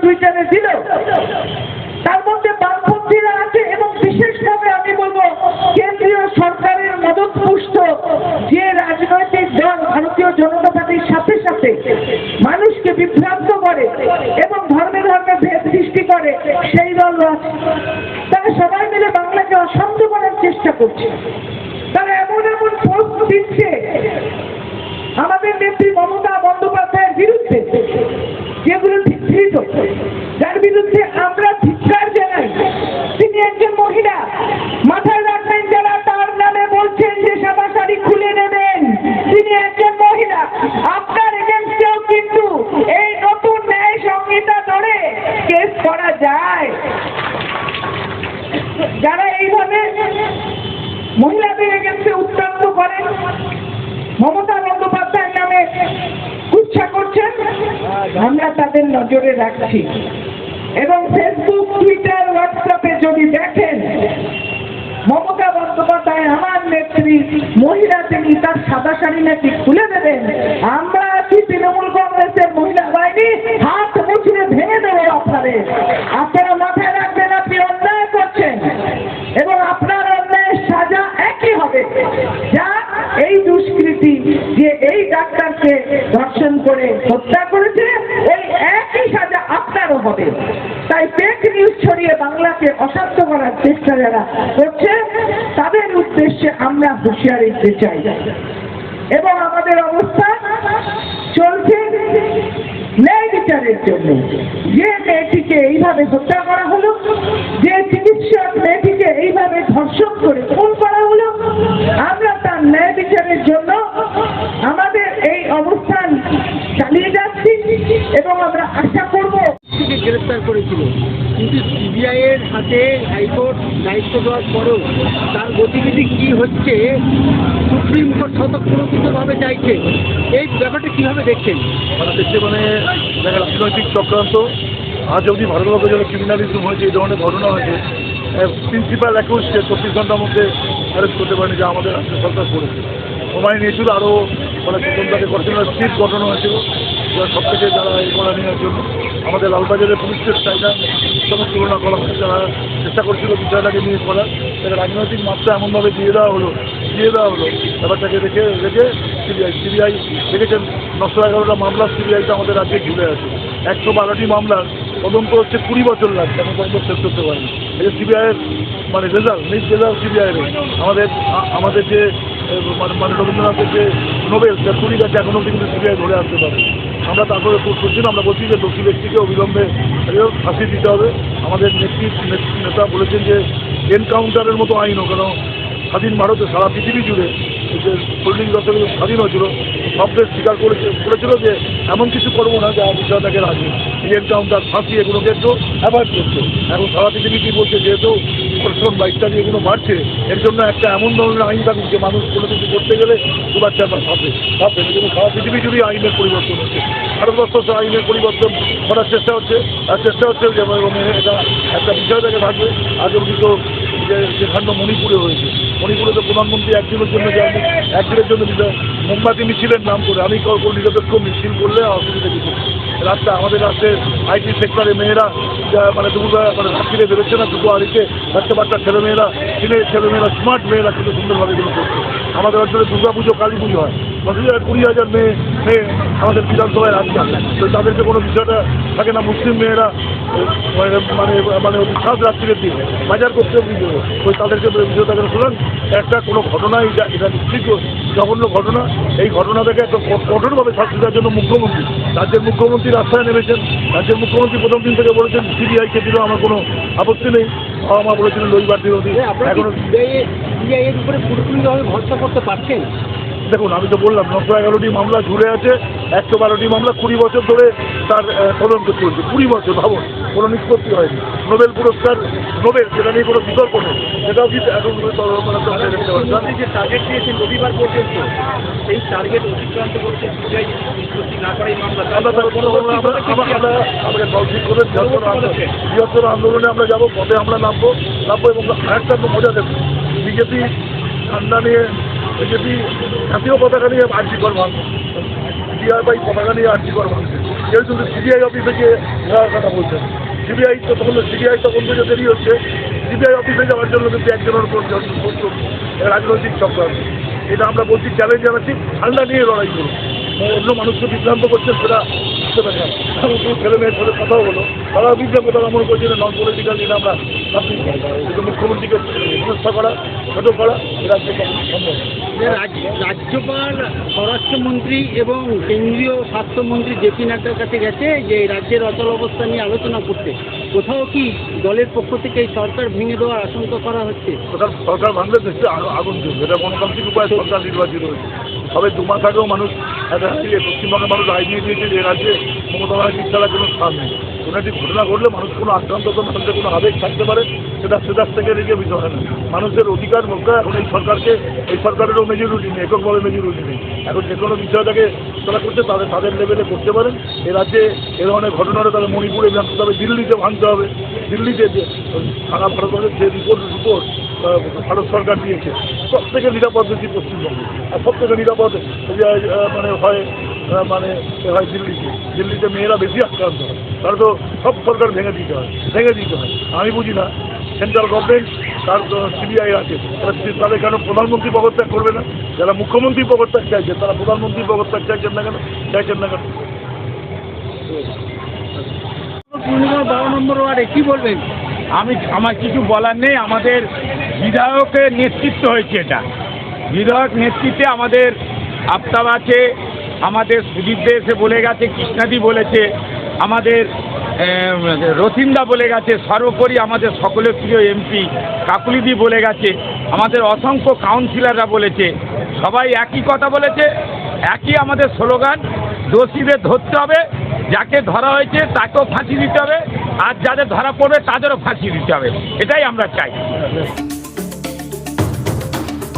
টুইটারে দিল তার মধ্যে বামপন্থীরা আছে এবং বিশেষভাবে আমি বলব, কেন্দ্রীয় সরকারের মদত পুষ্ট যে রাজনৈতিক দল ভারতীয় জনতা পার্টির সাথে সাথে মানুষকে বিভ্রান্ত করে এবং ধর্মে ধর্মে ভেদ সৃষ্টি করে, সেই দল আছে। তারা সবাই মিলে বাংলাকে অশান্ত করার চেষ্টা করছে। তারা এমন এমন পোস্ট দিচ্ছে, আমাদের নেত্রী মমতা বন্দ্যোপাধ্যায়ের বিরুদ্ধে ধিকৃত যার বিরুদ্ধে আমরা ধিক্কার জানাই, তিনি একজন মহিলা। মাথায় রাখবেন যারা তার নামে বলছেন যে সাদা শাড়ি খুলে নেবেন। তিনি একজন মহিলা। আপনার এগেনস্টেও কিন্তু এই নতুন ন্যায় সংহিতা ধরে কেস করা যায়। যারা এইভাবে মহিলাদের আমরা তাদের নজরে রাখছি। এবং ফেসবুক টুইটার হোয়াটসঅ্যাপে যদি দেখেন, মমতা বন্দ্যোপাধ্যায় আমার নেত্রী, মহিলা তিনি তার সাদা শাড়ি নাকি খুলে দেবেন? আমরা আছি তৃণমূল কংগ্রেসের মহিলা বাহিনী, হাত মুছড়ে ভেঙে দেবে আপনাদের আপনারা মাথায় রাখবেন, আপনি অন্যায় করছেন। এবং আপনার অন্যায়ের সাজা একই হবে। যা এই দুষ্কৃতি যে এই ডাক্তারকে ধর্ষণ করে হত্যা করেছে হবে। তাই ফেক নিউজ ছড়িয়ে বাংলাকে অশান্ত করার চেষ্টা যারা করছে, তাদের উদ্দেশ্যে আমরা হুঁশিয়ারি দিতে চাই। এবং আমাদের অবস্থা চলছে ন্যায় বিচারের জন্য। যে মেয়েটিকে এইভাবে হত্যা করা হলো, যে চিকিৎসক মেয়েটিকে এইভাবে ধর্ষণ করে খুন করা হলো, আমরা তার সিবিআই হাইকোর্ট দায়িত্ব দেওয়ার পরেও তার গতিবিধি কি হচ্ছে, সুপ্রিম কোর্ট স্বতঃপ্রণোদিতভাবে চাইছে। এই ব্যাপারটা কীভাবে দেখছেন? দেখছে মানে রাজনৈতিক চক্রান্ত। আজ অবধি ভারতবর্ষে যখন ক্রিমিনালিজম হয়েছে, এই ধরনের ঘটনা হয়েছে প্রিন্সিপাল অ্যাকুজকে চব্বিশ ঘণ্টার মধ্যে অ্যারেস্ট করতে পারেনি যা আমাদের রাজ্য সরকার করেছে। সময় নিয়েছিল আরও মানে তদন্তকে করেছিল স্পিড ঘটনা হয়েছিল সব থেকে যারা এই করা নেওয়ার জন্য। আমাদের লালবাজারের পুলিশ স্টেশনটা সঙ্গে তুলনা করা হচ্ছে যারা চেষ্টা করছিল বিষয়টাকে নিয়ে করার। তাকে রাজনৈতিক মাত্রা এমনভাবে দিয়ে দেওয়া হলো, দিয়ে দেওয়া হলো। ব্যাপারটাকে রেখে রেখে সিবিআই সিবিআই দেখেছেন, নশো এগারোটা মামলা সিবিআইতে আমাদের রাজ্যে ঝুলে আছে একশো বারোটি মামলার তদন্ত হচ্ছে কুড়ি বছর লাগছে আমি তদন্ত শেষ করতে পারিনি। এই যে সিবিআইয়ের মানে রেজাল্ট, নিজ রেজাল্ট সিবিআইয়ের। আমাদের আমাদের যে মানে মানে রবীন্দ্রনাথের যে নোবেল তার কুড়ি গাছে এখনও কিন্তু সিবিআই ধরে আসতে পারে। আমরা তারপরে করছি না, আমরা বলছি যে দোষী ব্যক্তিকে অবিলম্বে ফাঁসি দিতে হবে। আমাদের নেত্রী নেতা বলেছেন যে এনকাউন্টারের মতো আইন কেন স্বাধীন ভারতে সারা পৃথিবী জুড়ে যে হোল্ডিং দশকে স্বাধীন হয়েছিল, সব দেশ স্বীকার করেছে, করেছিল যে এমন কিছু করব না যা বিষয়টাকে রাজি এই এনকাউন্টার ফাঁসি এগুলো একটু অ্যাভয়েড করতো এখন সারা পৃথিবী কী বলছে, যেহেতু প্রশ্ন বা ইত্যাদি এগুলো বাড়ছে, এর জন্য একটা এমন ধরনের আইন থাকুক যে মানুষ কোনো কিছু করতে গেলে দুবার চারবার ভাববে ভাববে কিন্তু সারা পৃথিবী জুড়ে আইনের পরিবর্তন হচ্ছে। ভারতবর্ষ আইনের পরিবর্তন করার চেষ্টা হচ্ছে, আর চেষ্টা হচ্ছে যে এটা একটা বিষয় থেকে থাকবে। আজ অব্দি তো যে যে কাণ্ড মণিপুরে হয়েছে। মণিপুরে তো প্রধানমন্ত্রী একদিনের জন্য যায়নি একদিনের জন্য মিছিল- মোমবাতি মিছিলের নাম করে, আমি কোনো নিরপেক্ষ মিছিল করলে অসুবিধা কিছু। রাস্তা, আমাদের রাস্তায় আইটি সেক্টরে মেয়েরা মানে দুপুরবেলা মানে ফিরে বেরোচ্ছে না দুপুর আড়িতে বাচ্চা বাচ্চা ছেলেমেয়েরা ছেলে ছেলেমেয়েরা স্মার্ট মেয়েরা কিন্তু সুন্দরভাবে এগুলো করছে আমাদের অঞ্চলে দুর্গা পুজো কালী পুজো হয়। দশ হাজার কুড়ি হাজার মেয়ে মেয়ে আমাদের বিধানসভায় আসছে তো তাদেরকে কোনো বিষয়টা থাকে না, মুসলিম মেয়েরা মানে মানে মানে সাত রাত্রির দিন বাজার করতে ওই তাদেরকে বিষয়টাকে শুনুন, একটা কোনো ঘটনাই এটা নিশ্চিত জঘন্য ঘটনা। এই ঘটনা থেকে একটা কঠোরভাবে শাস্তি দেওয়ার জন্য মুখ্যমন্ত্রী, রাজ্যের মুখ্যমন্ত্রী রাস্তায় নেমেছেন। রাজ্যের মুখ্যমন্ত্রী প্রথম দিন থেকে বলেছেন সিবিআইকে দিলেও আমার কোনো আপত্তি নেই। বাবা মা বলেছিলেন রবিবার বিরোধী এখন সিবিআই এর উপরে পুরোপুরিভাবে ভরসা করতে পারছেন? দেখুন আমি তো বললাম নশো এগারোটি মামলা ঝুলে আছে একশো বারোটি মামলা কুড়ি বছর ধরে তার তদন্ত চলছে। কুড়ি বছর ভাবুন কোনো নিষ্পত্তি হয়নি। নোবেল পুরস্কার নোবেল সেটা নিয়ে কোনো বিতর্ক নেই। সেটাও কি এখন মানে যে টার্গেট দিয়েছেন রবিবার পর্যন্ত সেই টার্গেট অতিক্রান্ত করতে নিষ্পত্তি না করে এই মামলা। আমরা দল ঠিক করে বৃহত্তর আন্দোলন বৃহত্তর আন্দোলনে আমরা যাব পথে আমরা নামবো নামবো এবং আরেকটা মজা দেবো বিজেপি ঠান্ডা নিয়ে বিজেপি জাতীয় পতাকা নিয়ে আর্জি কর ভাঙ ডিআরবাই পতাকা নিয়ে আর্জি কর ভাঙছে কেউ শুধু সিবিআই অফিসে গিয়ে যাওয়ার কথা বলছেন। সিবিআই তো তখন সিবিআই তখন থেকে দেরি হচ্ছে। সিবিআই অফিসে যাওয়ার জন্য কিন্তু একজনের উপর রাজনৈতিক চক্রান্ত এটা আমরা বলছি চ্যালেঞ্জ জানাচ্ছি, ঠান্ডা নিয়ে লড়াই করুন। অন্য মানুষকে বিভ্রান্ত করছেন সেটা বুঝতে পারছেন ছেলে মেয়ের সাথে কথাও হলো তারা বিভ্রান্ত তারা মনে করছে নন পলিটিক্যাল এটা আমরা মুখ্যমন্ত্রীকে করা, ছোটো করা, এটা সম্ভব। রাজ্যপাল স্বরাষ্ট্রমন্ত্রী এবং কেন্দ্রীয় স্বাস্থ্যমন্ত্রী জেপি নাড্ডার কাছে গেছে যে এই রাজ্যের অচল অবস্থা নিয়ে আলোচনা করতে। কোথাও কি দলের পক্ষ থেকে এই সরকার ভেঙে দেওয়ার আশঙ্কা করা হচ্ছে? সরকার সরকার ভাঙলে দেশে আগুন জ্বলবে। এটা গণতান্ত্রিক উপায়ে সরকার নির্বাচিত হয়েছে। তবে দু মাস আগেও মানুষ একটা পশ্চিমবঙ্গের মানুষ দিয়ে দিয়েছে যে রাজ্যে মমতা ব্যানার্জির ছাড়া কোনো স্থান নেই। কোনো একটি ঘটনা ঘটলে মানুষ কোনো আক্রান্ত মানুষের কোনো আবেগ থাকতে পারে, সেটা সেটার থেকে নিজে বিষয় না মানুষের অধিকার রক্ষা এখন এই সরকারকে, এই সরকারেরও মেজরিটি নেই, এককভাবে মেজরিটি নেই। এখন যে কোনো বিষয় বিষয়টাকে তারা করছে তাদের তাদের লেভেলে করতে পারেন এ রাজ্যে এ ধরনের ঘটনা হলে তাহলে মণিপুরে ভাঙতে হবে দিল্লিতে ভাঙতে হবে। দিল্লিতে যে সারা ভারতবর্ষের যে রিপোর্ট রিপোর্ট ভারত সরকার দিয়েছে সব থেকে নিরাপদ দেশই পশ্চিমবঙ্গ। আর সব থেকে নিরাপদ মানে হয় মানে এ হয় দিল্লিতে। দিল্লিতে মেয়েরা বেশি আক্রান্ত হয়। তাহলে তো সব সরকার ভেঙে দিতে হয় ভেঙে দিতে হয়। আমি বুঝি না। সেন্ট্রাল গভর্নমেন্ট তার সিবিআই আছে। তারা তাদের কেন প্রধানমন্ত্রী পদত্যাগ করবে না? যারা মুখ্যমন্ত্রী পদত্যাগ চাইছে তারা প্রধানমন্ত্রী পদত্যাগ চাইছেন না কেন? চাইছেন না কেন? বারো নম্বর ওয়ার্ডে কি বলবেন? আমি আমার কিছু বলার নেই। আমাদের বিধায়কের নেতৃত্ব হয়েছে এটা। বিধায়ক নেতৃত্বে আমাদের আফতাব আছে। আমাদের সুদীপ দে এসে বলে গেছে, কৃষ্ণাদি বলেছে, আমাদের রথিন্দা বলে গেছে, সর্বোপরি আমাদের সকলের প্রিয় এমপি কাকুলিদি বলে গেছে, আমাদের অসংখ্য কাউন্সিলররা বলেছে, সবাই একই কথা বলেছে, একই আমাদের স্লোগান, দোষীদের ধরতে হবে, যাকে ধরা হয়েছে তাকেও ফাঁসি দিতে হবে, আর যাদের ধরা পড়বে তাদেরও ফাঁসি দিতে হবে, এটাই আমরা চাই।